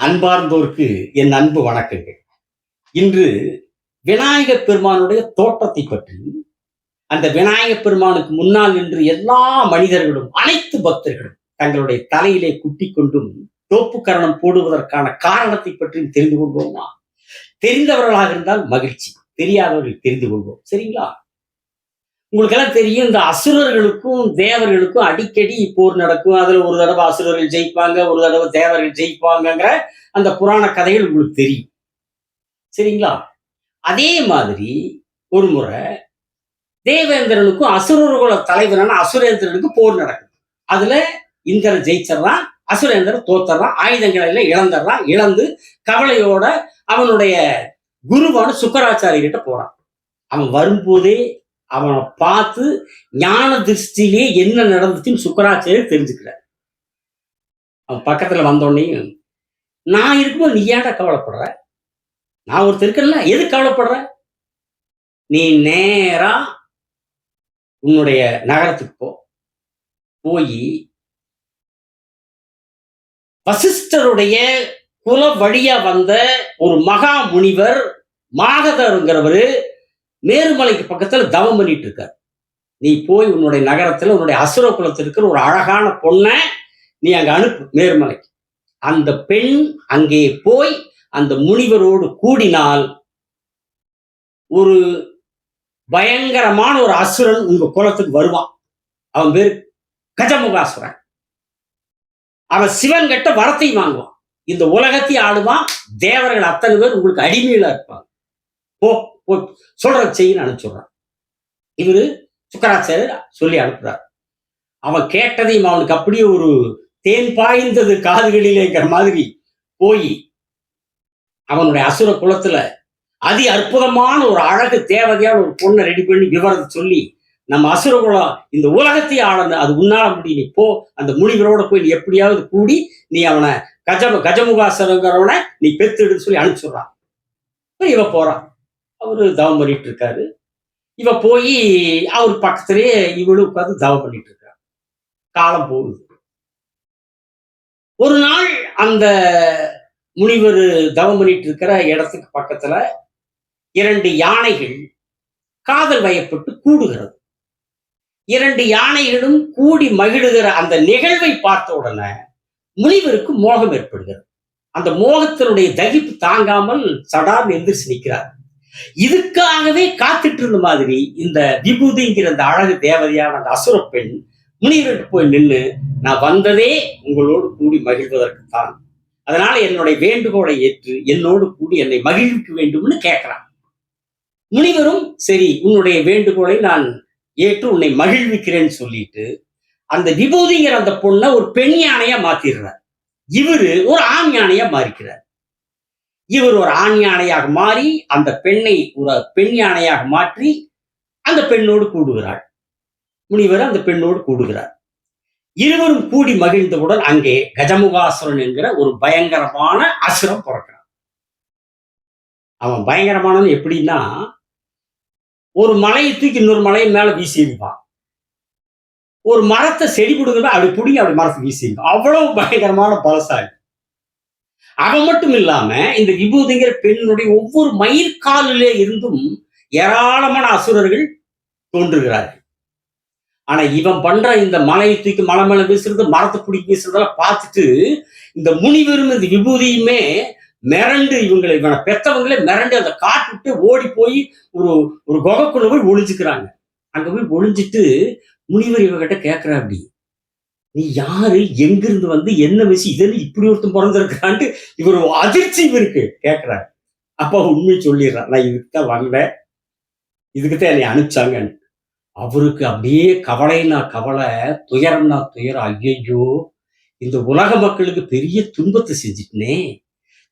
அன்பார்ந்தோர்க்கு என் அன்பு வணக்கங்கள். இன்று விநாயகப் பெருமானுடைய தோற்றத்தை பற்றி அந்த விநாயகப் பெருமானுக்கு முன்னால் நின்று எல்லா மனிதர்களும் அனைத்து பக்தர்களும் தங்களுடைய தலையிலே குட்டி கொண்டும் தோப்புக்கரணம் போடுவதற்கான காரணத்தை பற்றியும் தெரிந்து கொள்வோமா? தெரிந்தவர்களாக இருந்தால் மகிழ்ச்சி தெரியாதவர்கள் தெரிந்து கொள்வோம். சரிங்களா? உங்களுக்கெல்லாம் தெரியும் இந்த அசுரர்களுக்கும் தேவர்களுக்கும் அடிக்கடி போர் நடக்கும். அதுல ஒரு தடவை அசுரர்கள் ஜெயிப்பாங்க ஒரு தடவை தேவர்கள் ஜெயிப்பாங்கங்கிற அந்த புராண கதைகள் உங்களுக்கு தெரியும். சரிங்களா? அதே மாதிரி ஒரு முறை தேவேந்திரனுக்கும் அசுரர்களோட தலைவரான அசுரேந்திரனுக்கு போர் நடக்குது. அதுல இந்திரன் ஜெயிச்சிடறான் அசுரேந்திரன் தோத்துறான் ஆயுதங்களை எல்லாம் இழந்துடுறான் இழந்து கவலையோட அவனுடைய குருவான சுக்கராச்சாரியர்கிட்ட போறான். அவன் வரும்போதே அவனை பார்த்து ஞான திருஷ்டியிலே என்ன நடந்துச்சுன்னு சுக்கராச்சாரியர் தெரிஞ்சுக்கிறார். அவன் பக்கத்தில் வந்தோடனே நான் இருக்கும்போது நீ ஏன்டா கவலைப்படுற? நான் ஒருத்தர் இருக்கல எது கவலைப்படுற? நீ நேரா உன்னுடைய நகரத்துக்கு போ. போய் வசிஷ்டருடைய குல வழியா வந்த ஒரு மகா முனிவர் மாகதருங்கிறவரு மேருமலைக்கு பக்கத்துல தவம் பண்ணிட்டு இருக்கார். நீ போய் உன்னுடைய நகரத்துல உன்னுடைய அசுர குலத்தில் இருக்கிற ஒரு அழகான பொண்ணை நீ அங்க அனுப்பு மேருமலைக்கு. அந்த பெண் அங்கே போய் அந்த முனிவரோடு கூடினால் ஒரு பயங்கரமான ஒரு அசுரன் உங்க குலத்துக்கு வருவான். அவன் பேரு கஜமுகாசுரன். அவன் சிவன் கிட்ட வரத்தை வாங்குவான். இந்த உலகத்தை ஆளுவான். தேவர்கள் அத்தனை பேர் உங்களுக்கு அடிமையில இருப்பாங்க. போ. சொல்ற செய்யின்னு அனுப்பிச்சுடுறான் இவரு சுக்கராச்சாரியர் சொல்லி அனுப்புறார். அவன் கேட்டதையும் அவனுக்கு அப்படியே ஒரு தேன் பாய்ந்தது காதுகளிலேங்கிற மாதிரி போய் அவனுடைய அசுர குலத்துல அதி அற்புதமான ஒரு அழகு தேவதையான ஒரு பொண்ணை ரெடி பண்ணி விவரத்தை சொல்லி நம்ம அசுர குலம் இந்த உலகத்தையே ஆளந்த அது உன்னால முடியும். நீ போ அந்த முனிவரோட போய் நீ எப்படியாவது கூடி நீ அவனை கஜ கஜமுகாசனங்கிறவனை நீ பெத்துடுன்னு சொல்லி அனுப்பிச்சுடுறான் இவன் இவ போறான். அவரு தவம் பண்ணிட்டு இருக்காரு இவ போய் அவர் பக்கத்திலேயே இவளும் உட்காந்து தவம் பண்ணிட்டு இருக்கா காலம் போகுது. ஒரு நாள் அந்த முனிவர் தவம் பண்ணிட்டு இருக்கிற இடத்துக்கு பக்கத்துல இரண்டு யானைகள் காதல் வயப்பட்டு கூடுகிறது. இரண்டு யானைகளும் கூடி மகிழுகிற அந்த நிகழ்வை பார்த்த உடனே முனிவருக்கு மோகம் ஏற்படுகிறது. அந்த மோகத்தினுடைய தகிப்பு தாங்காமல் சடார் எந்திரிச்சு நிற்கிறார். இதுக்காகவே காத்துட்டு இருந்த மாதிரி இந்த விபூதிங்கிற அந்த அழகு தேவதையான அந்த அசுர பெண் முனிவருக்கு போய் நின்று நான் வந்ததே உங்களோடு கூடி மகிழ்வதற்கு தான் அதனால என்னுடைய வேண்டுகோளை ஏற்று என்னோடு கூடி என்னை மகிழ்விக்க வேண்டும்னு கேட்கிறான். முனிவரும் சரி உன்னுடைய வேண்டுகோளை நான் ஏற்று உன்னை மகிழ்விக்கிறேன்னு சொல்லிட்டு அந்த விபூதிங்கிற அந்த பொண்ணை ஒரு பெண் யானையா மாத்திடுறார். இவரு ஒரு ஆண் யானையா மாறிக்கிறார். இவர் ஒரு ஆண் யானையாக மாறி அந்த பெண்ணை ஒரு பெண் யானையாக மாற்றி அந்த பெண்ணோடு கூடுகிறாள். முனிவர் அந்த பெண்ணோடு கூடுகிறார். இருவரும் கூடி மகிழ்ந்தவுடன் அங்கே கஜமுகாசுரன் என்கிற ஒரு பயங்கரமான அசுரம் பிறக்கிறான். அவன் பயங்கரமானவன் எப்படின்னா ஒரு மலையை தூக்கி இன்னொரு மலையின் மேல வீசியிருப்பான். ஒரு மரத்தை செடி பிடுங்க அப்படி பிடிங்கி அப்படி மரத்தை வீசியிருப்பான். அவ்வளவு பயங்கரமான பலசாலி. அவன் மட்டும் இல்லாம இந்த விபூதிங்கிற பெண்ணுடைய ஒவ்வொரு மயிர்காலிலே இருந்தும் ஏராளமான அசுரர்கள் தோன்றுகிறார்கள். ஆனா இவன் பண்ற இந்த மலையை தூக்கி மலை மேல வீசுறது மரத்தை பிடிக்க வீசுறதெல்லாம் பார்த்துட்டு இந்த முனிவரும் இந்த விபூதியுமே மிரண்டு இவங்களை இவனை பெத்தவங்களே மிரண்டு அதை காட்டுட்டு ஓடி போய் ஒரு ஒரு குகைக்குள்ள போய் ஒளிஞ்சுக்கிறாங்க. அங்க போய் ஒளிஞ்சிட்டு முனிவர் இவகிட்ட கேட்கிறா அப்படி. நீ யாரு? எங்கிருந்து வந்து என்ன வச்சு இதெல்லாம் இப்படி ஒருத்தன் பிறந்திருக்கிறான்ட்டு இவர் அதிர்ச்சி இவருக்கு கேட்கிறாரு அப்பா உண்மை சொல்லிடுறான். நான் இதுக்கு தான் வந்தேன் இதுக்கு தான் என்னை அனுப்பிச்சாங்கன்னு. அவருக்கு அப்படியே கவலைனா கவலை துயரம்னா துயரம். ஐயையோ இந்த உலக மக்களுக்கு பெரிய துன்பத்தை செஞ்சிட்டனே.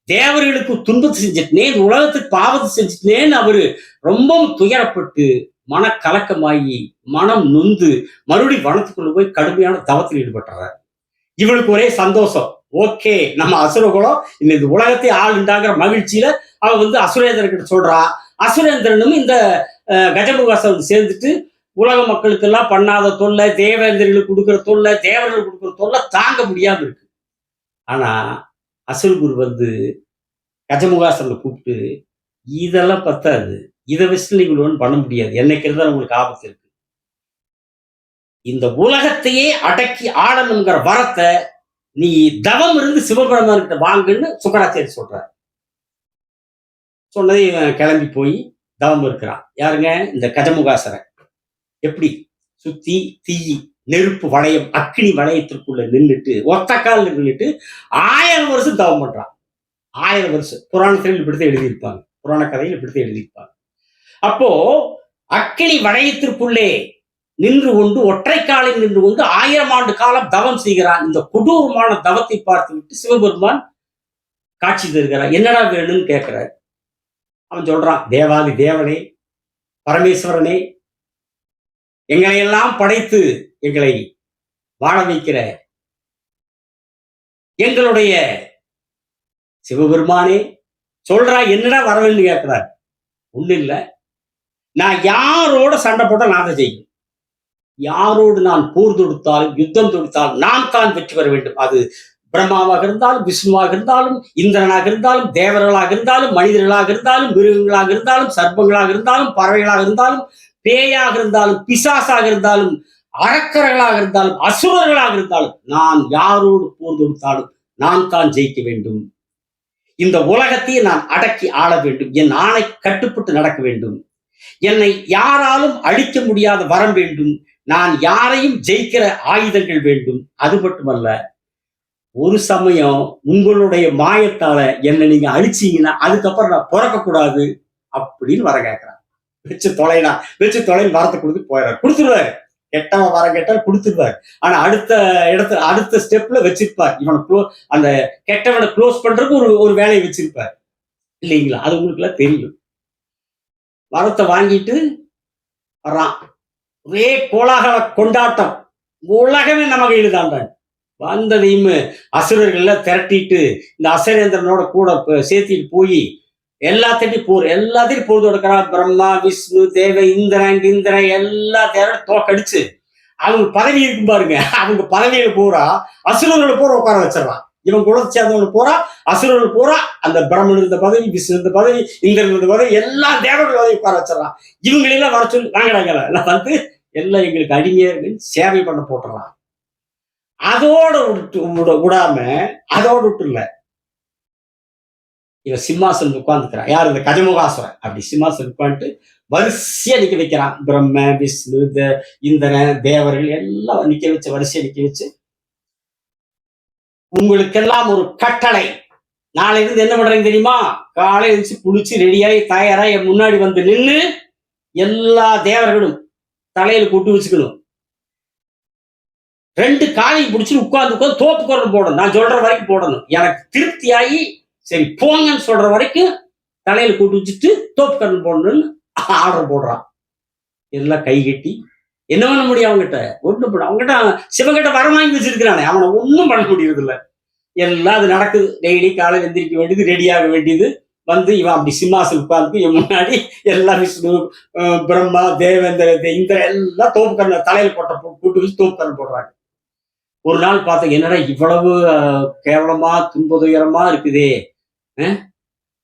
தேவர்களுக்கு துன்பத்தை செஞ்சிட்டனே. இந்த உலகத்துக்கு பாவத்தை செஞ்சிட்டனேன்னு அவரு ரொம்பவும் துயரப்பட்டு மனக்கலக்கமாகி மனம் நொந்து மறுபடியும் வனத்துக்குள்ள போய் கடுமையான தவத்தில் ஈடுபட்டுறாரு. இவளுக்கு ஒரே சந்தோஷம். ஓகே நம்ம அசுரகுலம் இந்த இந்த உலகத்தை ஆளுண்டாங்கிற மகிழ்ச்சியில அவ வந்து அசுரேந்திரன் கிட்ட சொல்றா. அசுரேந்திரனும் இந்த அஹ், கஜமுகாசன் சேர்ந்துட்டு உலக மக்களுக்கெல்லாம் பண்ணாத தொல்லை தேவேந்திரர்களுக்கு கொடுக்குற தொல்லை தேவர்கள் கொடுக்குற தொல்லை தாங்க முடியாம இருக்கு. ஆனா அசுரகுரு வந்து கஜமுகாசனை கூப்பிட்டு இதெல்லாம் பத்தாது. இதை வச்சு நீங்கள் ஒன்றும் பண்ண முடியாது. என்னைக்கு தான் உங்களுக்கு ஆபத்து இருக்கு. இந்த உலகத்தையே அடக்கி ஆடணுங்கிற வரத்தை நீ தவம் இருந்து சிவபெருமான்கிட்ட வாங்குன்னு சுக்கராச்சாரி சொல்றார். சொன்னதை இவன் கிளம்பி போய் தவம் இருக்கிறான். யாருங்க? இந்த கஜமுகாசரன். எப்படி? சுத்தி தீ நெருப்பு வளையம் அக்னி வளையத்திற்குள்ள நின்றுட்டு ஒத்த கால் நின்றுட்டு ஆயிரம் வருஷம் தவம் பண்றான். ஆயிரம் வருஷம். புராணத்தில் இப்படித்தான் எழுதியிருப்பாங்க. புராண கதையில் இப்படித்தான் எழுதியிருப்பாங்க. அப்போ அக்கினி வளையத்திற்குள்ளே நின்று கொண்டு ஒற்றை காலில் நின்று கொண்டு ஆயிரம் ஆண்டு காலம் தவம் செய்கிறான். இந்த கொடூரமான தவத்தை பார்த்து விட்டு சிவபெருமான் காட்சி தருகிறார். என்னடா வேணும்னு கேட்கிறார். அவன் சொல்றான் தேவாதி தேவனே பரமேஸ்வரனே எங்களை எல்லாம் படைத்து எங்களை வாழ வைக்கிற எங்களுடைய சிவபெருமானே சொல்றா என்னடா வரவேன்னு கேட்கிறார். ஒண்ணு இல்லை. நான் யாரோட சண்டை போட்டால் நான் தான் ஜெயிக்கும். யாரோடு நான் போர் தொடுத்தால் யுத்தம் தொடுத்தால் நான் தான் வெற்றி பெற வேண்டும். அது பிரம்மாவாக இருந்தாலும் விஷ்ணுவாக இருந்தாலும் இந்திரனாக இருந்தாலும் தேவர்களாக இருந்தாலும் மனிதர்களாக இருந்தாலும் மிருகங்களாக இருந்தாலும் சர்ப்பங்களாக இருந்தாலும் பறவைகளாக இருந்தாலும் பேயாக இருந்தாலும் பிசாசாக இருந்தாலும் அரக்கர்களாக இருந்தாலும் அசுரர்களாக இருந்தாலும் நான் யாரோடு போர் தொடுத்தாலும் நான் தான் ஜெயிக்க வேண்டும். இந்த உலகத்தையே நான் அடக்கி ஆள வேண்டும். என் ஆணை கட்டுப்பட்டு நடக்க வேண்டும். என்னை யாராலும் அழிக்க முடியாத வரம் வேண்டும். நான் யாரையும் ஜெயிக்கிற ஆயுதங்கள் வேண்டும். அது மட்டுமல்ல ஒரு சமயம் உங்களுடைய மாயத்தால என்னை நீங்க அழிச்சீங்கன்னா அதுக்கப்புறம் நான் பிறக்க கூடாது அப்படின்னு வர கேட்கிறான். வச்சு தொலைனா வச்சு தொலைன்னு வரத்தை கொடுத்து போயிடுறாரு. கொடுத்துருவாரு. கெட்டவன் வர கேட்டால் கொடுத்துருவாரு. ஆனா அடுத்த இடத்துல அடுத்த ஸ்டெப்ல வச்சிருப்பார். இவனை க்ளோ அந்த கெட்டவனை க்ளோஸ் பண்றதுக்கு ஒரு ஒரு வேலையை வச்சிருப்பார். இல்லைங்களா? அது உங்களுக்கு எல்லாம் தெரியும். வரத்தை வாங்கிட்டு வர்றான். ஒரே கோலாகல கொண்டாட்டம். உலகமே நம்ம கையில் தாண்டான் வந்ததையும் அசுரர்கள்ல திரட்டிட்டு இந்த அசரேந்திரனோட கூட சேர்த்திட்டு போய் எல்லாத்தையும் போர் எல்லாத்தையும் போர் தொடுக்கிறான். பிரம்மா விஷ்ணு தேவ இந்திரன் இந்திரன் எல்லா தேவையும் தோக்கடிச்சு அவங்க பதவி இருக்கும் பாருங்க. அவங்க பதவியில பூரா அசுரர்களை பூரா உட்கார வச்சிடறான் இவன் குலத்தை சேர்ந்தவங்க போறா அசுரர்கள் பூரா அந்த பிரம்மன் இருந்த பதவி விஷ்ணு இருந்த பதவி இந்திரன் இருந்த பதவி எல்லா தேவர்கள் பதவி உட்கார வச்சிடறான். இவங்களெல்லாம் வர சொல்லி வாங்கடாங்கல எல்லாம் வந்து எல்லாம் எங்களுக்கு அடிமையா சேவை பண்ண போட்டுறான் அதோட விட்டு விடாம அதோட விட்டு இல்ல. இவன் சிம்மாசனம் உட்கார்ந்துக்கிறான். யார்? இந்த கஜமுகாசுரன். அப்படி சிம்மாசனம் உட்காந்துட்டு வரிசையா நிக்க வைக்கிறான். பிரம்ம விஷ்ணு இந்தன இந்திரன் தேவர்கள் எல்லாம் நிக்க வச்சு வரிசையா நிக்க வச்சு உங்களுக்கெல்லாம் ஒரு கட்டளை. நாளை இருந்து என்ன பண்றீங்க தெரியுமா? காலை எழுந்துச்சு குளிச்சு ரெடியாகி தயாராக என் முன்னாடி வந்து நின்று எல்லா தேவர்களும் தலையில கூட்டு வச்சுக்கணும். ரெண்டு காலையும் பிடிச்சி உட்கார்ந்து உட்காந்து தோப்பு குரல் போடணும். நான் சொல்ற வரைக்கும் போடணும். எனக்கு திருப்தியாகி சரி போங்கன்னு சொல்ற வரைக்கும் தலையில கூட்டு வச்சுட்டு தோப்பு குரல் போடணும்னு ஆர்டர் போடுறான். எல்லாம் கை கட்டி என்ன பண்ண முடியும் அவங்ககிட்ட ஒன்றும் பண்ண அவங்ககிட்ட சிவங்கிட்ட வர வாங்கி வச்சிருக்கிறானே. அவனை ஒன்றும் பண்ண முடியறது இல்ல எல்லாம் அது நடக்குது. டெய்லி காலை எந்திரிக்க வேண்டியது ரெடியாக வேண்டியது. வந்து இவன் அப்படி சிம்மாசன் உட்கார்ந்து இவன் முன்னாடி எல்லாம் விஷ்ணு பிரம்மா தேவேந்திர தே- இந்திர எல்லாம் தோப்பு தலையில் தலையில போட்ட கூட்டு வச்சு தோப்பு போடுறாங்க. ஒரு நாள் பார்த்தா என்னடா இவ்வளவு கேவலமா துன்பதுயரமா இருக்குதே அஹ்?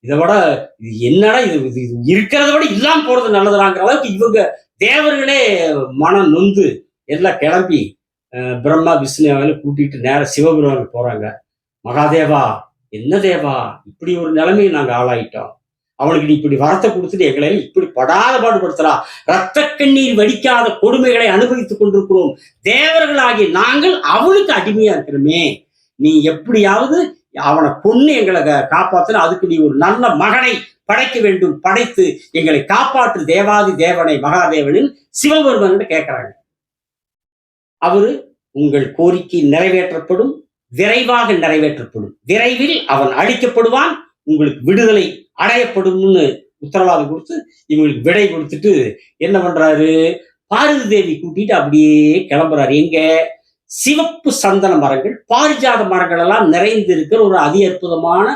இதை விட இது என்னடா இது இது இருக்கிறத விட இல்லாம போறது நல்லதுடாங்கிற அளவுக்கு இவங்க தேவர்களே மனம் நொந்து எல்லாம் கிளம்பி பிரம்மா விஷ்ணுவை கூட்டிட்டு நேரம் சிவபெருமானுக்கு போறாங்க. மகாதேவா என்ன தேவா இப்படி ஒரு நிலைமையை நாங்க ஆளாயிட்டோம். அவனுக்கு நீ இப்படி வரத்தை கொடுத்துட்டு எங்களை இப்படி படாத பாடுபடுத்துறா. ரத்த கண்ணீர் வடிக்காத கொடுமைகளை அனுபவித்துக் கொண்டிருக்கிறோம். தேவர்களாகிய நாங்கள் அவளுக்கு அடிமையா இருக்கிறோமே நீ எப்படியாவது அவனை பொண்ணு எங்களை காப்பாற்றின அதுக்கு நீ ஒரு நல்ல மகனை படைக்க வேண்டும். படைத்து எங்களை காப்பாற்று தேவாதி தேவனை மகாதேவனின் சிவபெருமன் கேட்கிறாங்க. அவரு உங்கள் கோரிக்கை நிறைவேற்றப்படும் விரைவாக நிறைவேற்றப்படும். விரைவில் அவன் அழிக்கப்படுவான் உங்களுக்கு விடுதலை அடையப்படும்னு உத்தரவாதம் கொடுத்து இவங்களுக்கு விடை கொடுத்துட்டு என்ன பண்றாரு? பார்வதி தேவி கூட்டிட்டு அப்படியே கிளம்புறாரு. எங்க? சிவப்பு சந்தன மரங்கள் பாரிஜாத மரங்கள் எல்லாம் நிறைந்து இருக்கிற ஒரு அதி அற்புதமான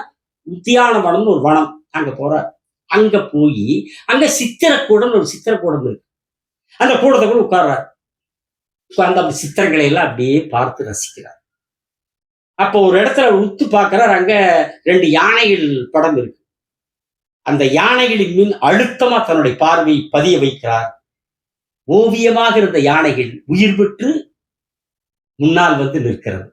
உத்தியானவனம்னு ஒரு வனம் அங்க போறார் அங்க போய் அங்க சித்திரக்கூடம் ஒரு சித்திரக்கூடம் இருக்கு. அந்த கூடத்துக்குள்ள உட்கார்றாரு. உட்கார்ந்து அந்த சித்திரங்களை எல்லாம் அப்படியே பார்த்து ரசிக்கிறார். அப்போ ஒரு இடத்துல உத்து பார்க்கிறார் அங்க ரெண்டு யானைகள் படம் இருக்கு. அந்த யானைகளின் மீன் அழுத்தமா தன்னுடைய பார்வையை பதிய வைக்கிறார். ஓவியமாக இருந்த யானைகள் உயிர் பெற்று முன்னால் வந்து நிற்கிறது.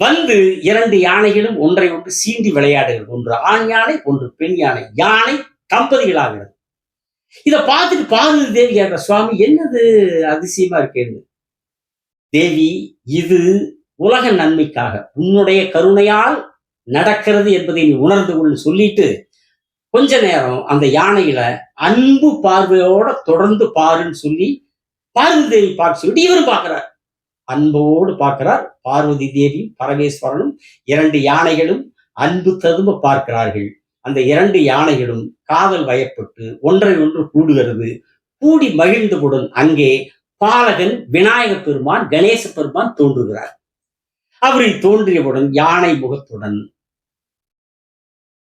வந்து இரண்டு யானைகளும் ஒன்றை ஒன்று சீண்டி விளையாடுகிறது. ஒன்று ஆண் யானை ஒன்று பெண் யானை. யானை தம்பதிகளாகிறது. இதை பார்த்துட்டு பார்வதி தேவி கேட்கிற சுவாமி என்னது அதிசயமா இருக்கேன்னு தேவி இது உலக நன்மைக்காக உன்னுடைய கருணையால் நடக்கிறது என்பதை நீ உணர்ந்து கொள்ள சொல்லிட்டு கொஞ்ச நேரம் அந்த யானையில அன்பு பார்வையோட தொடர்ந்து பாருன்னு சொல்லி பார்வதி தேவி பார்க்க சொல்லிட்டு இவரும் பார்க்கிறார். அன்போடு பார்க்கிறார். பார்வதி தேவி பரமேஸ்வரனும் இரண்டு யானைகளும் அன்பு ததும்ப பார்க்கிறார்கள். அந்த இரண்டு யானைகளும் காதல் வயப்பட்டு ஒன்றை ஒன்று கூடுகிறது. கூடி மகிழ்ந்தவுடன் அங்கே பாலகன் விநாயக பெருமான் கணேச பெருமான் தோன்றுகிறார். அவரில் தோன்றியவுடன் யானை முகத்துடன்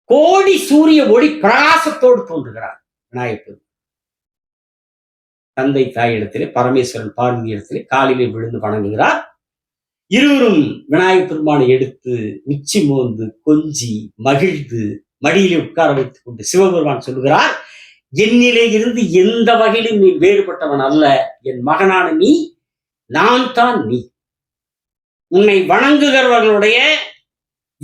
கோடி சூரிய ஒளி பிரகாசத்தோடு தோன்றுகிறார். விநாயகர் பெருமான். தந்தை தாய் இடத்திலே பரமேஸ்வரன் பார்வதி இடத்திலே காலிலே விழுந்து வணங்குகிறார். இருவரும் விநாயகர் பெருமானை எடுத்து உச்சி மோந்து கொஞ்சி மகிழ்ந்து மடியிலே உட்கார வைத்துக் கொண்டு சிவபெருமான் சொல்லுகிறார் என்னிலே இருந்து எந்த வகையிலும் நீ வேறுபட்டவன் அல்ல. என் மகனான நீ நான் தான் நீ. உன்னை வணங்குகிறவர்களுடைய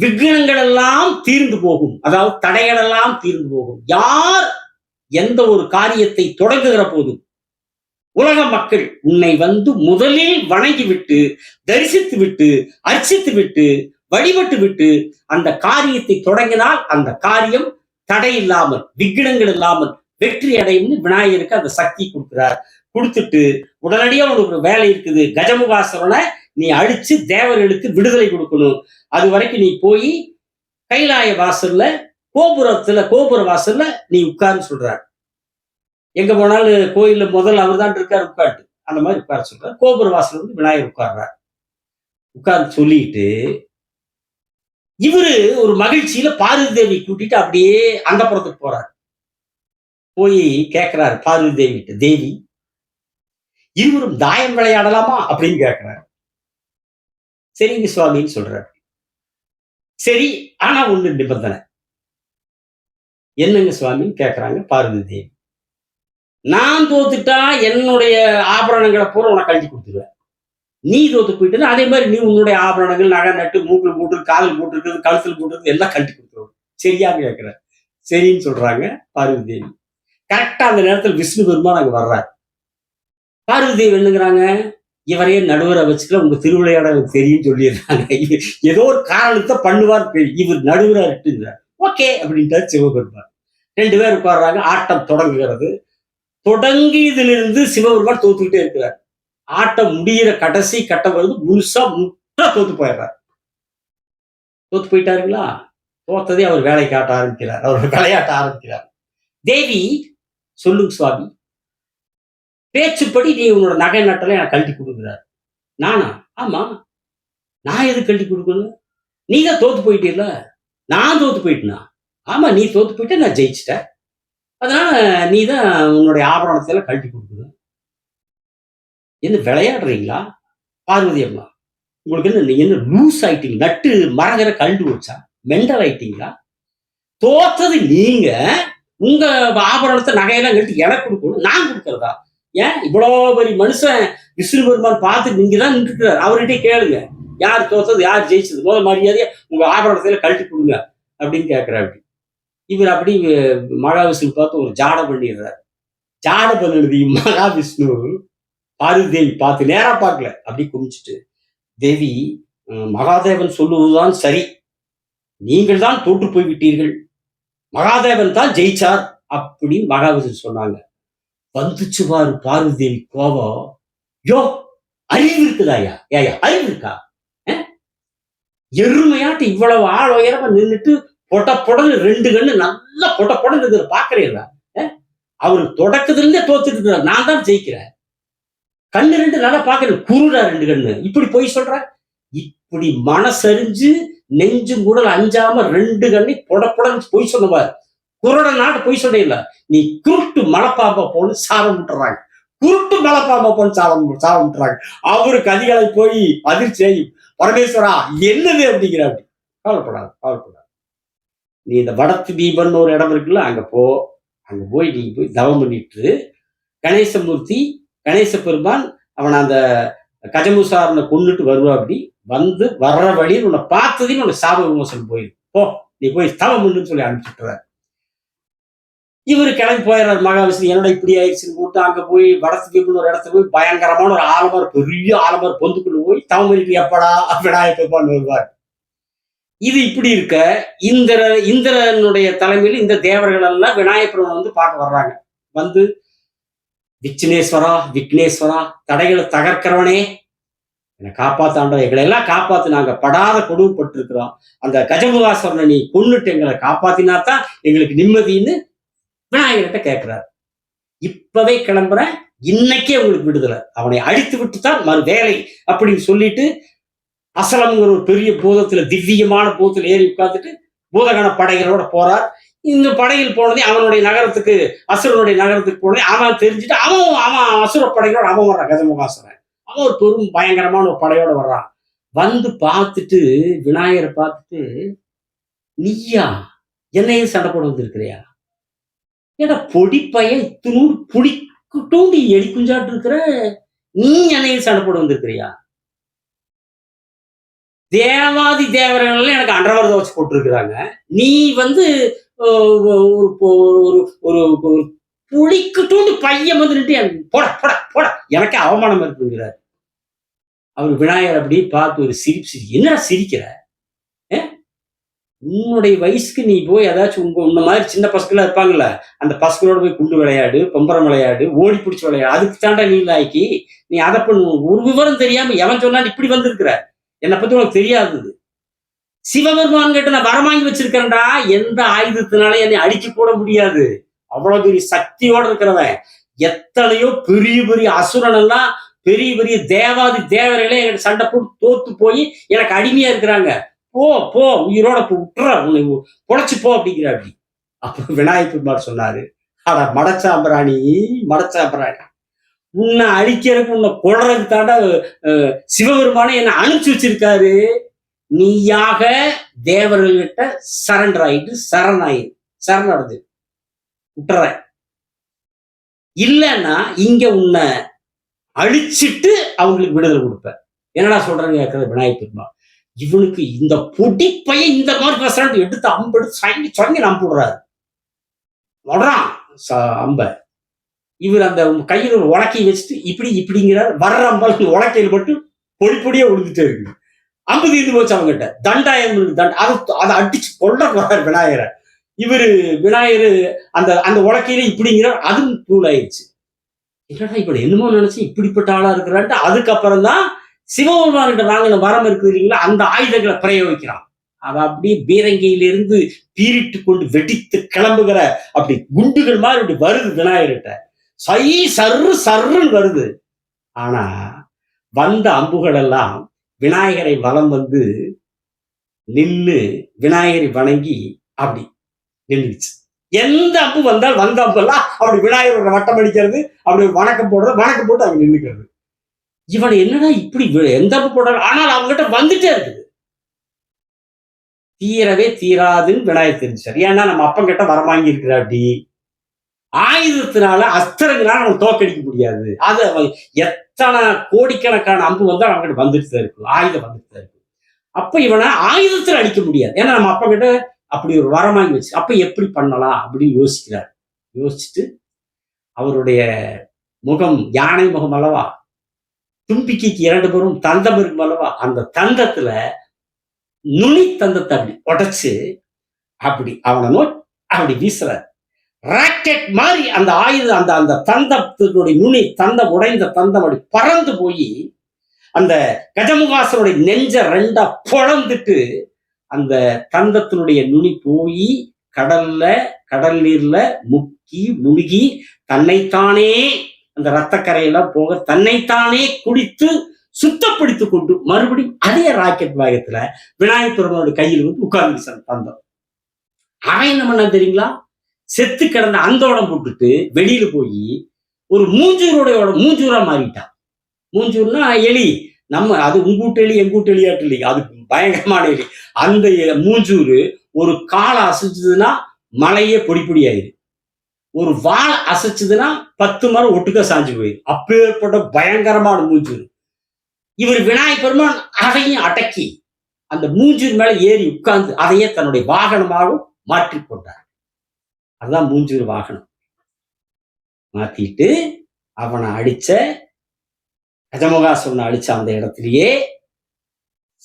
விக்னங்கள் எல்லாம் தீர்ந்து போகும். அதாவது தடைகள் எல்லாம் தீர்ந்து போகும். யார் எந்த ஒரு காரியத்தை தொடங்குகிற போதும் உலக மக்கள் உன்னை வந்து முதலில் வணங்கிவிட்டு தரிசித்து விட்டு அர்ச்சித்து விட்டு வழிபட்டு விட்டு அந்த காரியத்தை தொடங்கினால் அந்த காரியம் தடை இல்லாமல் விக்னங்கள் இல்லாமல் வெற்றி அடையும்னு விநாயகருக்கு அந்த சக்தி கொடுக்கிறார். கொடுத்துட்டு உடனடியாக உனக்கு ஒரு வேலை இருக்குது. கஜமுகாசுரனை நீ அழிச்சு தேவர்களுக்கு விடுதலை கொடுக்கணும். அது வரைக்கும் நீ போய் கைலாய வாசல்ல கோபுரத்துல கோபுர வாசல்ல நீ உட்கார்ந்து சொல்றாரு. எங்க போனாலும் கோயில்ல முதல்ல அவர் தான் இருக்கார் உட்காட்டு அந்த மாதிரி உட்கார சொல்றார். கோபுர வாசல் வந்து விநாயகர் உட்கார்றார். உட்கார்ந்து சொல்லிட்டு இவரு ஒரு மகிழ்ச்சியில பார்வதி தேவி கூட்டிட்டு அப்படியே அந்த புறத்துக்கு போறாரு. போய் கேட்கிறாரு பார்வதி தேவி தேவி இருவரும் தாயம் விளையாடலாமா? அப்படின்னு கேட்கிறாரு சரிங்க சுவாமின்னு சொல்றாரு. சரி ஆனா ஒண்ணு நிபந்தனை. என்னங்க சுவாமின்னு கேட்கறாங்க பார்வதி தேவி நான் தோத்துட்டா என்னுடைய ஆபரணங்களை பூரா உனக்கு கழிச்சு கொடுத்துருவேன். நீ தோத்து போயிட்டு அதே மாதிரி நீ உன்னுடைய ஆபரணங்கள் நகை நட்டு மூக்கில் போட்டு காலில் போட்டுருக்கிறது கழுத்தில் போட்டுருக்கு எல்லாம் கழிச்சு கொடுத்துருவோம் சரியா கேட்குற சரின்னு சொல்றாங்க பார்வதி தேவி கரெக்டா அந்த நேரத்தில் விஷ்ணு பெருமான் அங்கே வர்றாரு. பார்வதி தேவி என்னங்கிறாங்க? இவரையே நடுவரை வச்சுக்கல உங்க திருவிளையாட எனக்கு தெரியும் சொல்லிடுறாங்க. ஏதோ ஒரு காரணத்தை பண்ணுவார் இவர் நடுவராக இருக்குங்கிறார் ஓகே அப்படின்ட்டார் சிவபெருமான். ரெண்டு பேர் உட்கார்றாங்க. ஆட்டம் தொடங்குகிறது. தொடங்கியதிலிருந்து சிவபெருமான் தோத்துக்கிட்டே இருக்கிறார். ஆட்டம் முடிகிற கடைசி கட்டம் வருது முழுசா முட்டா தோத்து போயிடுறார். தோத்து போயிட்டாருங்களா? தோத்ததே அவர் வேலை காட்ட ஆரம்பிக்கிறார். அவர் விளையாட்ட ஆரம்பிக்கிறார். தேவி சொல்லுங்க சுவாமி. பேச்சுப்படி நீ உன்னோட நகை நட்டலை எனக்கு கழட்டி கொடுக்குறார். நானா? ஆமா. நான் எது கழட்டி கொடுக்கணும்? நீ தான் தோத்து போயிட்டீல்ல? நான் தோத்து போயிட்டேனா? ஆமா நீ தோத்து போயிட்ட நான் ஜெயிச்சிட்டேன். அதனால நீ தான் உன்னுடைய ஆபரணத்தை கழட்டி கொடுக்குது. என்ன விளையாடுறீங்களா? பார்வதி அம்மா உங்களுக்கு என்ன நீங்க என்ன லூஸ் ஆயிட்டீங்க? நட்டு மரங்கர கழண்டு வச்சா மெண்டல் ஆயிட்டீங்களா? தோத்தது நீங்க உங்க ஆபரணத்தை நகையெல்லாம் கழட்டி எனக்கு கொடுக்கணும். நான் கொடுக்கறதா? ஏன்? இவ்வளோ பெரிய மனுஷன் விஷ்ணு பெருமான் பார்த்து நீங்க தான் நின்றுக்கிறார் அவர்கிட்ட கேளுங்க. யார் தோத்தது யார் ஜெயிச்சது? போத மரியாதையை உங்க ஆபரணத்தையில கழட்டி கொடுங்க அப்படின்னு கேட்கிறார். அப்படி இவர் அப்படி மகாவிஷ்ணு பார்த்து ஒரு ஜாட பண்ணிடுறாரு. ஜாட பண்ணிடுது மகாவிஷ்ணு பார்வதி தேவி பார்த்து நேரா பார்க்கல. அப்படி குமிச்சிட்டு தேவி மகாதேவன் சொல்லுவதுதான் சரி. நீங்கள் தான் தோற்று போய் விட்டீர்கள் மகாதேவன் தான் ஜெயிச்சார். அப்படின்னு மகாவிஷ்ணு சொன்னாங்க. வந்துச்சு பாரு பார்வதி தேவி கோபம் யோ அறிவு இருக்குதாயா ஏயா அறிவு இருக்கா? எருமையாட்டு இவ்வளவு ஆள் உயரமா நின்னுட்டு பொட்ட பொடன்னு ரெண்டு கண்ணு நல்லா பொட்ட பொடன்னு இருக்கிற பாக்குறீங்களா அவரு தொடக்கத்திலிருந்தே தோத்துட்டு இருந்தார். நான் தான் ஜெயிக்கிறேன். கண்ணு ரெண்டு நல்லா பாக்குறேன் குருடா ரெண்டு கண்ணு. இப்படி போய் சொல்ற? இப்படி மனசரிஞ்சு நெஞ்சும் கூட அஞ்சாம ரெண்டு கண்ணை பொட பொடன்னு போய் சொன்னவார் குருட நாட்டு போய் சொன்னீங்களா நீ குருட்டு மலைப்பாம்பா போன்னு சாபம் விட்டுறாங்க. குருட்டு மலைப்பாம்பா போன்னு சாபம் சாபம் விட்டுறாங்க. அவருக்கு அதிகாலை போய் அதிர்ச்சியாகி பரமேஸ்வரா என்னது? அப்படிங்கிற அப்படி கவலைப்படாது கவலைப்படாது. நீ இந்த வடத்து தீபம்னு ஒரு இடம் இருக்குல்ல அங்கே போ. அங்கே போய் நீ போய் தவம் பண்ணிட்டு கணேசமூர்த்தி கணேச பெருமான் அவனை அந்த கஜமுசாரனை கொண்டுட்டு வருவா அப்படி வந்து வர்ற வழியில் உன்னை பார்த்ததையும் உனக்கு சாப விமோசனம் போயிடும். போ நீ போய் தவம் பண்ணுன்னு சொல்லி அனுப்பிச்சுட்டுறாரு. இவர் கிளம்பி போயிடுறாரு மகாவிஷ்ணு என்னோட இப்படி ஆயிடுச்சுன்னு போட்டு அங்க போய் வடத்து தீபம்னு ஒரு இடத்துல போய் பயங்கரமான ஒரு ஆலமர் பெரிய ஆலமர் பொந்துக்குள்ள போய் தவம் பண்ணிட்டு எப்படா அப்படா பெருமான் வருவார்? இது இப்படி இருக்க இந்திர இந்திரனுடைய தலைமையில் இந்த தேவர்கள் எல்லாம் விநாயகர் வந்து பார்க்க வர்றாங்க. வந்து விக்னேஸ்வரா விக்னேஸ்வரா தடைகளை தகர்க்கிறவனே என்னை காப்பாத்தாண்ட எங்களை எல்லாம் காப்பாத்து நாங்க படாத கொடுமைப்பட்டு இருக்கிறோம் அந்த கஜமுகாசுரனை நீ கொன்னுட்டு எங்களை காப்பாத்தினா தான் எங்களுக்கு நிம்மதின்னு விநாயகர்கிட்ட கேட்கிறார். இப்பவே கிளம்புறேன். இன்னைக்கே உங்களுக்கு விடுதலை. அவனை அழித்து விட்டு தான் மறு வேலை அப்படின்னு சொல்லிட்டு அசலம்ங்கிற ஒரு பெரிய பூதத்துல திவ்யமான பூதத்தில் ஏறி உட்கார்ந்துட்டு பூதகண படைகளோட போறார். இந்த படையில் போனதே அவனுடைய நகரத்துக்கு அசுரனுடைய நகரத்துக்கு போனதே அவன் தெரிஞ்சுட்டு அவன் அவன் அசுர படைகளோட அவன் வர்றான் கஜமுகாசுரன். அவன் ஒரு பெரும் பயங்கரமான ஒரு படையோட வர்றான். வந்து பார்த்துட்டு விநாயகரை பார்த்துட்டு நீயா என்னையும் சண்டை போட வந்திருக்கிறியா? ஏடா பொடி பையன் இத்தினூறு நீ எலி குஞ்சாட்டு இருக்கிற நீ என்னையும் சண்டை போட வந்திருக்கிறியா? தேவாதி தேவர்கள் எனக்கு அண்டர்வர் துவச்சு போட்டிருக்கிறாங்க. நீ வந்து ஒரு ஒரு ஒரு புளிக்கு தூண்டு பையன் வந்து நின்று போட போட போட எனக்கு அவமானம் இருக்குங்கிறார். அவர் விநாயகர் அப்படி பார்த்து ஒரு சிரிப்பு சிரி என்ன சிரிக்கிற? உன்னுடைய வயசுக்கு நீ போய் ஏதாச்சும் உங்க உன்ன மாதிரி சின்ன பசங்களா இருப்பாங்கல்ல அந்த பசங்களோட போய் குண்டு விளையாடு பம்பரம் விளையாடு ஓடி பிடிச்சி விளையாடு அதுக்கு தாண்டா நீ லாய்க்கி நீ அதை பண்ணு ஒரு விவரம் தெரியாம எவன் சொன்னா இப்படி வந்திருக்கிற? என்னை பத்தி உனக்கு தெரியாது. சிவபெருமான் கிட்ட நான் வரம் வாங்கி வச்சிருக்கேன்டா எந்த ஆயுதத்தினால என்னை அடிச்சு போட முடியாது. அவ்வளவு பெரிய சக்தியோட இருக்கிறவன். எத்தனையோ பெரிய பெரிய அசுரன் எல்லாம் பெரிய பெரிய தேவாதி தேவர்களே என்கிட்ட சண்டை போட்டு தோத்து போய் எனக்கு அடிமையா இருக்கிறாங்க. போ போ உயிரோட விட்டுற. உன்னை பொழைச்சு போ அப்படிங்கிற அப்படி. அப்ப விநாயகர் பெருமாள் சொன்னாரு அட மடச்சாம்பிராணி மடச்சாம்பிராணி. உன்னை அழிக்கிறதுக்கு உன்னை கொள்றதுக்கு தாண்டா சிவபெருமானை என்னை அனுப்பிச்சு வச்சிருக்காரு. நீயாக தேவர்கள்கிட்ட சரண்டர் ஆயிட்டு சரணாயிரு சரணடைது விட்டுறேன். இல்லைன்னா இங்க உன்னை அழிச்சிட்டு அவங்களுக்கு விடுதலை கொடுப்பேன். என்னடா சொல்றேன்னு கேட்கறது விநாயகர் பெருமாள். இவனுக்கு இந்த பொடி பையன் இந்த மாதிரி பேசுறான்னு எடுத்து அம்பு எடுத்து சங்கி சொல்லி நம்ப விடுறாரு விடுறான் ச- அம்ப. இவர் அந்த கையில் ஒரு உலக்கையை வச்சுட்டு இப்படி இப்படிங்கிறார். வர்ற அம்பல் உலக்கையில் மட்டும் பொடி பொடியா விழுந்துட்டே இருக்கு. ஐம்பது தீர்ந்து போச்சு அவங்ககிட்ட தண்டாயம் தண்ட. அதை அதை அடிச்சு கொள்ள போறார் விநாயகரை. இவரு விநாயகர் அந்த அந்த உலக்கையில இப்படிங்கிறார். அதுவும் தூள் ஆயிடுச்சு என்னடா இப்ப என்னமோ நினைச்சு இப்படிப்பட்ட ஆளா இருக்கிறான்ட்டு அதுக்கப்புறம் தான் சிவபெருமான்கிட்ட வாங்கின வரம் இருக்குது இல்லைங்களா அந்த ஆயுதங்களை பிரயோகிக்கிறான். அவ அப்படியே பீரங்கியிலிருந்து பீரிட்டு கொண்டு வெடித்து கிளம்புகிற அப்படி குண்டுகள் மாதிரி வருது விநாயகர்கிட்ட. சை சர்ரு சர்ருன்னு வருது. ஆனா வந்த அம்புகள் எல்லாம் விநாயகரை வலம் வந்து நின்னு விநாயகரை வணங்கி அப்படி நின்றுச்சு எந்த அம்பு வந்தால் வந்த அம்பெல்லாம் அப்படி விநாயகரோட வட்டம் அடிக்கிறது அப்படி வணக்கம் போடுறது வணக்கம் போட்டு அவங்க நின்னுக்கிறது. இவன் என்னடா இப்படி எந்த அம்பு போடுறாரு ஆனால் அவங்ககிட்ட வந்துட்டே இருக்குது. தீரவே தீராதுன்னு விநாயகர் தெரிஞ்சார் ஏன்னா நம்ம அப்பன் கிட்ட வரமாங்கி இருக்கிறா அப்படி. ஆயுதத்தினால அஸ்திரங்களால நம்ம தோக்கடிக்க முடியாது. அது எத்தனை கோடிக்கணக்கான அம்பு வந்தால் அவங்ககிட்ட வந்துட்டு தான் இருக்கும். ஆயுதம் வந்துட்டு தான் இருக்கும். அப்ப இவனை ஆயுதத்தில் அடிக்க முடியாது. ஏன்னா நம்ம அப்பா கிட்ட அப்படி ஒரு வரம் வாங்கி வச்சு அப்ப எப்படி பண்ணலாம் அப்படின்னு யோசிக்கிறார். யோசிச்சுட்டு அவருடைய முகம் யானை முகம் அல்லவா? தும்பிக்கைக்கு இரண்டு பேரும் தந்தம் இருக்கும் அல்லவா? அந்த தந்தத்துல நுனி தந்தத்தை அப்படி உடைச்சு அப்படி அவனை நோய் அப்படி வீசுறாரு. ராக்கெட் மாதிரி அந்த ஆயுதம் அந்த அந்த தந்தத்தினுடைய நுனி தந்தம் உடைந்த தந்தம் அப்படி பறந்து போய் அந்த கஜமுகாசனுடைய நெஞ்ச ரெண்டா பொழந்துட்டு அந்த தந்தத்தினுடைய நுனி போய் கடல்ல கடல் நீர்ல முக்கி முழுகி தன்னைத்தானே அந்த ரத்தக்கரையெல்லாம் போக தன்னைத்தானே குடித்து சுத்தப்படுத்தி கொண்டு மறுபடியும் அதே ராக்கெட் வேகத்துல விநாயகர் பெருமானுடைய கையில் வந்து உட்கார்ந்து தந்தம். அவன் என்ன பண்ண தெரியுங்களா? செத்து கிடந்த அந்தோடம் போட்டுட்டு வெளியில போய் ஒரு மூஞ்சூரோடைய மூஞ்சூரா மாறிட்டான் மூஞ்சூர்னா எலி. நம்ம அது உங்கூட்டு எலி எங்கூட்டு எலியாட்டு எலி அது பயங்கரமான எலி. அந்த எ- மூஞ்சூறு ஒரு காலை அசைச்சதுன்னா மலையே பொடி பொடி ஆயிரு. ஒரு வாழை அசைச்சதுன்னா பத்து மரம் ஒட்டுக்க சாஞ்சு போயிரு. அப்பேற்பட்ட பயங்கரமான மூஞ்சூறு. இவர் விநாயகர் பெருமான் அதையும் அடக்கி அந்த மூஞ்சூர் மேல ஏறி உட்கார்ந்து அதையே தன்னுடைய வாகனமாகவும் மாற்றிக்கொண்டார். அதுதான் மூஞ்சூர் வாகனம். மாத்திட்டு அவனை அடிச்ச கஜமுகாசுரனை அடிச்ச அந்த இடத்துலயே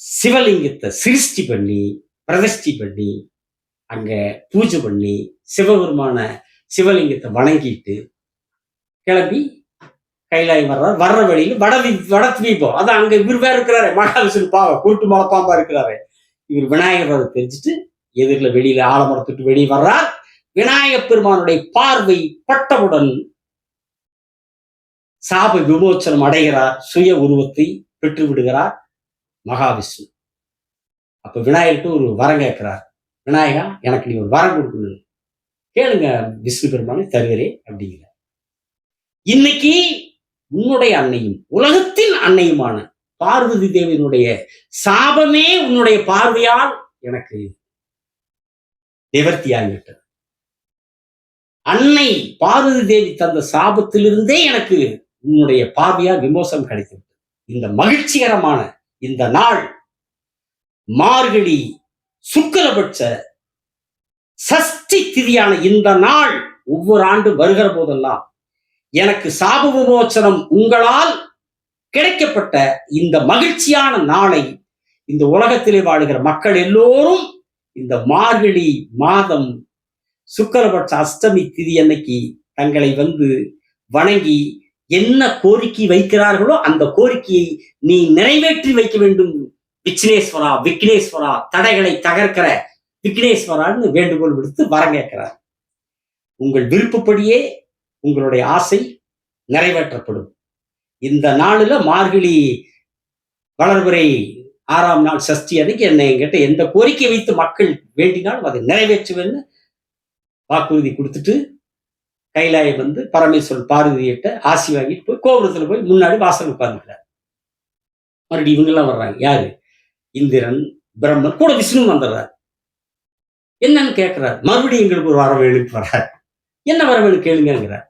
சிவலிங்கத்தை சிருஷ்டி பண்ணி பிரதிஷ்டி பண்ணி அங்க பூஜை பண்ணி சிவபெருமான சிவலிங்கத்தை வணங்கிட்டு கிளம்பி கைலாய் வர்றார். வர்ற வழியில வட வட தீபம் அதான் அங்க இவர் வேற இருக்கிறாரு மகாவிஷ்ணு பாவ கூட்டு மலப்பாம்பா இருக்கிறாரு. இவர் விநாயகர் தெரிஞ்சுட்டு எதிரில் வெளியில ஆலமரத்துட்டு வெளியே வர்றார். விநாயகப் பெருமானுடைய பார்வை பட்டவுடன் சாப விமோச்சனம் அடைகிறார் சுய உருவத்தை பெற்று விடுகிறார் மகாவிஷ்ணு. அப்ப விநாயகர்கிட்ட ஒரு வரம் கேட்கிறார். விநாயகா எனக்கு நீ ஒரு வரம் கொடுக்கணும். கேளுங்க விஷ்ணு பெருமானை தருகிறேன் அப்படிங்கிற. இன்னைக்கு உன்னுடைய அன்னையும் உலகத்தின் அன்னையுமான பார்வதி தேவியினுடைய சாபமே உன்னுடைய பார்வையால் எனக்கு நிவர்த்தியாகிவிட்டது அன்னை பார்வதி தேவி தந்த சாபத்திலிருந்தே எனக்கு உன்னுடைய பார்வையால் விமோசம் கிடைத்தது இந்த மகிழ்ச்சிகரமான இந்த நாள் மார்கழி சுக்கரபட்ச சஷ்டி திதியான இந்த நாள் ஒவ்வொரு ஆண்டு வருகிற போதெல்லாம் எனக்கு சாப விமோச்சனம் உங்களால் கிடைக்கப்பட்ட இந்த மகிழ்ச்சியான நாளை இந்த உலகத்திலே வாழுகிற மக்கள் எல்லோரும் இந்த மார்கழி மாதம் சுக்கரபட்ச அஷ்டமி திதி அன்னைக்கு தங்களை வந்து வணங்கி என்ன கோரிக்கை வைக்கிறார்களோ அந்த கோரிக்கையை நீ நிறைவேற்றி வைக்க வேண்டும். விக்னேஸ்வரா விக்னேஸ்வரா தடைகளை தகர்க்கிற விக்னேஸ்வரான்னு வேண்டுகோள் விடுத்து வரம் கேட்கிறார். உங்கள் விருப்பப்படியே உங்களுடைய ஆசை நிறைவேற்றப்படும். இந்த நாளில் மார்கழி வளர்பிறை ஆறாம் நாள் சஷ்டி அன்னைக்கு என்னை என்கிட்ட எந்த கோரிக்கை வைத்து மக்கள் வேண்டினாலும் அதை நிறைவேற்றுவேன்னு வாக்குறுதி கொடுத்துட்டு கைலாய வந்து பரமேஸ்வரன் பார்வதியிட்ட ஆசி வாங்கிட்டு போய் கோபுரத்துல போய் முன்னாடி வாசல் உட்கார்ந்துக்கிறார். மறுபடியும் இவங்கெல்லாம் வர்றாங்க. யாரு? இந்திரன் பிரம்மன் கூட விஷ்ணு வந்துடுறார். என்னன்னு கேட்கிறார் மறுபடியும் எங்களுக்கு ஒரு வரம் வர்றார் என்ன வரம் கேளுங்கிறார்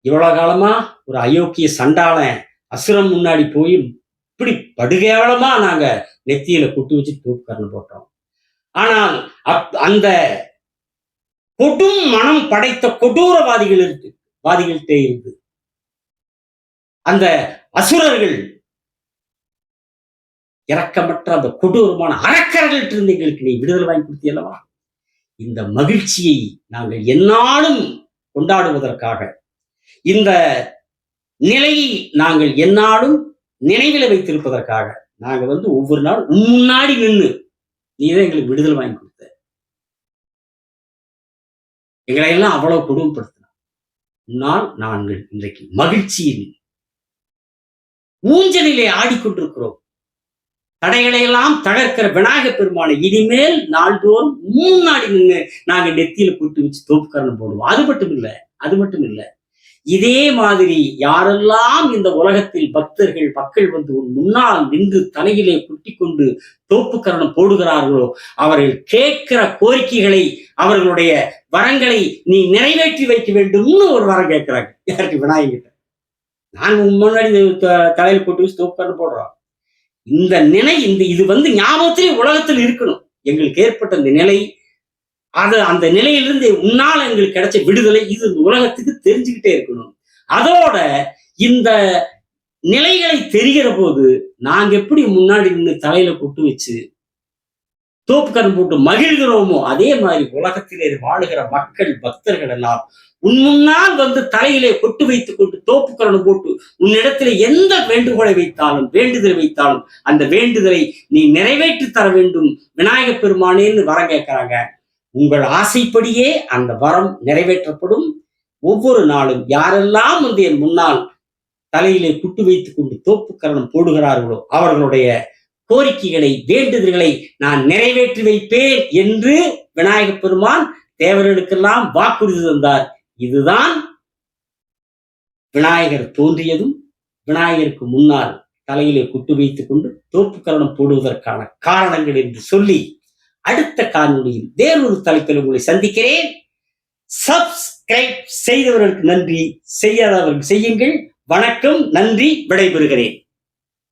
இவ்வளவு காலமா ஒரு அயோக்கிய சண்டாளன் அசுரம் முன்னாடி போய் இப்படி படுகேவலமா நாங்க நெத்தியில குட்டு வச்சு தூக்கரணம் போட்டோம். ஆனால் அப்- அந்த கொடும் மனம் படைத்த கொடூரவாதிகள் இருக்கு வாதிகள்கிட்ட இருந்து. அந்த அசுரர்கள் இரக்கமற்ற அந்த கொடூரமான அரக்கர்கள்ட்ட இருந்து எங்களுக்கு நீ விடுதலை வாங்கி கொடுத்தியல்லவா இந்த மகிழ்ச்சியை நாங்கள் எந்நாளும் கொண்டாடுவதற்காக இந்த நிலையை நாங்கள் எந்நாளும் நினைவில் வைத்திருப்பதற்காக நாங்க வந்து ஒவ்வொரு நாளும் முன்னாடி நின்று நீ தான் எங்களுக்கு விடுதலை வாங்கி எங்களை எல்லாம் அவ்வளவு கொடுமைப்படுத்தினார். நான் நாங்கள் இன்றைக்கு மகிழ்ச்சியில் ஊஞ்சலிலே ஆடிக்கொண்டிருக்கிறோம். தடைகளை எல்லாம் தகர்க்கிற விநாயக பெருமானை இனிமேல் நாள்தோறும் முன்னாடி நின்று நாங்க நெத்தியில கூட்டு வச்சு தோப்புக்கரணம் போடுவோம். அது மட்டும் இல்ல அது மட்டும் இல்ல. இதே மாதிரி யாரெல்லாம் இந்த உலகத்தில் பக்தர்கள் மக்கள் வந்து உன் முன்னால் நின்று தலையிலே குட்டி கொண்டு தோப்புக்கரணம் போடுகிறார்களோ அவர்கள் கேட்கிற கோரிக்கைகளை அவர்களுடைய வரங்களை நீ நிறைவேற்றி வைக்க வேண்டும்னு ஒரு வரம் கேட்கிறாங்க. யாருக்கு விநாயகிட்ட நான் உன் முன்னாடி த- போட்டு வச்சு தோப்புக்கரணம் போடுறோம் இந்த நிலை இந்த இது வந்து ஞாபகத்திலே உலகத்தில் இருக்கணும். எங்களுக்கு ஏற்பட்ட இந்த நிலை அது அந்த நிலையிலிருந்து உன்னால எங்களுக்கு கிடைச்ச விடுதலை இது உலகத்துக்கு தெரிஞ்சுக்கிட்டே இருக்கணும். அதோட இந்த நிலைகளை தெரிகிற போது நாங்க எப்படி முன்னாடி நின்று தலையில கொட்டு வச்சு தோப்புக்கரணம் போட்டு மகிழ்கிறோமோ அதே மாதிரி உலகத்திலே வாழுகிற மக்கள் பக்தர்கள் எல்லாம் உன் முன்னால் வந்து தலையிலே கொட்டு வைத்துக் கொண்டு தோப்புக்கரணம் போட்டு உன்னிடத்திலே எந்த வேண்டுகோளை வைத்தாலும் வேண்டுதலை வைத்தாலும் அந்த வேண்டுதலை நீ நிறைவேற்றி தர வேண்டும். விநாயகப் பெருமானேன்னு வர கேட்கிறாங்க. உங்கள் ஆசைப்படியே அந்த வரம் நிறைவேற்றப்படும். ஒவ்வொரு நாளும் யாரெல்லாம் வந்து என் முன்னால் தலையிலே குட்டு வைத்துக் கொண்டு தோப்புக்கரணம் போடுகிறார்களோ அவர்களுடைய கோரிக்கைகளை வேண்டுதல்களை நான் நிறைவேற்றி வைப்பேன் என்று விநாயக பெருமான் தேவர்களுக்கெல்லாம் வாக்குறுதி தந்தார். இதுதான் விநாயகர் தோன்றியதும் விநாயகருக்கு முன்னால் தலையிலே குட்டு வைத்துக் கொண்டு தோப்புக்கரணம் போடுவதற்கான காரணங்கள் என்று சொல்லி அடுத்த காணொலியில் வேறொரு தலைப்பில் உங்களை சந்திக்கிறேன். சப்ஸ்கிரைப் செய்தவர்களுக்கு நன்றி. செய்யாதவர்கள் செய்யுங்கள். வணக்கம். நன்றி. விடைபெறுகிறேன்.